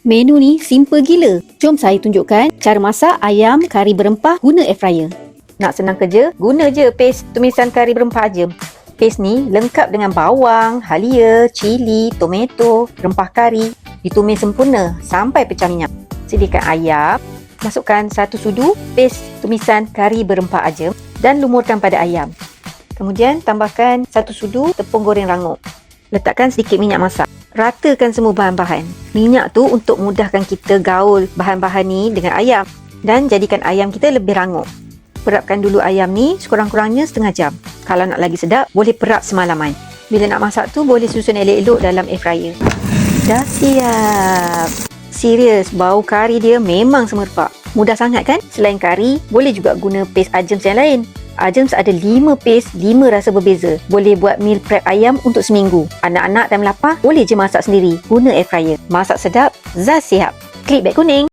Menu ni simple gila. Jom saya tunjukkan cara masak ayam kari berempah guna air fryer. Nak senang kerja, guna je paste tumisan kari berempah ajem. Paste ni lengkap dengan bawang, halia, cili, tomato, rempah kari. Ditumis sempurna sampai pecah minyak. Sediakan ayam, masukkan satu sudu paste tumisan kari berempah ajem dan lumurkan pada ayam. Kemudian tambahkan satu sudu tepung goreng rangup. Letakkan sedikit minyak masak. Ratakan semua bahan-bahan. Minyak tu untuk mudahkan kita gaul bahan-bahan ni dengan ayam dan jadikan ayam kita lebih rangup. Perapkan dulu ayam ni sekurang-kurangnya setengah jam. Kalau nak lagi sedap, boleh perap semalaman. Bila nak masak tu, boleh susun elok-elok dalam air fryer. Dah siap. Serius, bau kari dia memang semerbak. Mudah sangat kan? Selain kari, boleh juga guna paste ajems yang lain. Ajems ada 5 paste, 5 rasa berbeza. Boleh buat meal prep ayam untuk seminggu. Anak-anak time lapar, boleh je masak sendiri. Guna air fryer. Masak sedap, Zaz siap. Klik beg kuning.